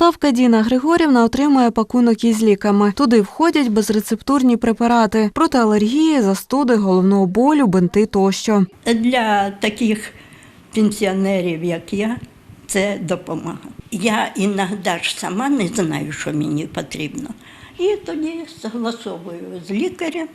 Полтавка Діна Григорівна отримує пакунок із ліками. Туди входять безрецептурні препарати проти алергії, застуди, головного болю, бинти тощо. Для таких пенсіонерів, як я, це допомога. Я іноді ж сама не знаю, що мені потрібно. І тоді согласовую з лікарем,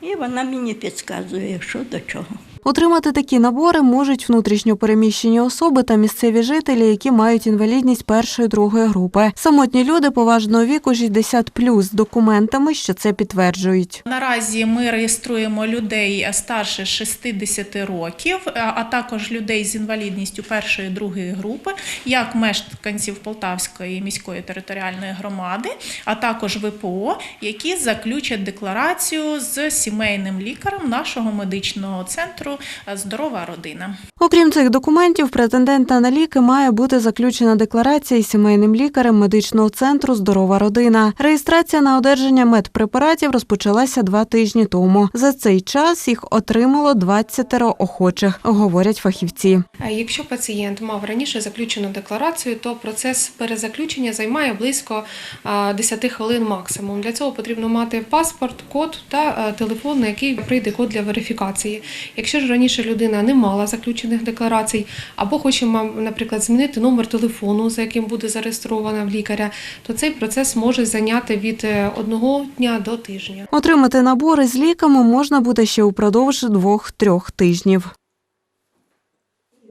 і вона мені підказує, що до чого. Отримати такі набори можуть внутрішньо переміщені особи та місцеві жителі, які мають інвалідність першої другої групи. Самотні люди поважного віку 60 з документами, що це підтверджують. Наразі ми реєструємо людей старше 60 років, а а також людей з інвалідністю першої другої групи, як мешканців Полтавської міської територіальної громади, а також ВПО, які заключать декларацію з сімейним лікарем нашого медичного центру Здорова родина. Окрім цих документів, претендента на ліки має бути заключена декларація із сімейним лікарем медичного центру Здорова родина. Реєстрація на одержання медпрепаратів розпочалася два тижні тому. За цей час їх отримало 20 охочих, говорять фахівці. Якщо пацієнт мав раніше заключену декларацію, то процес перезаключення займає близько а, 10 хвилин максимум. Для цього потрібно мати паспорт, код та е, телефон, на який прийде код для верифікації. Якщо ж раніше людина не мала заключених декларацій, або хоче, наприклад, змінити номер телефону, за яким буде зареєстрована в лікаря, то цей процес може зайняти від е, одного дня до тижня. Отримати набори з ліками можна буде ще упродовж двох-трьох тижнів.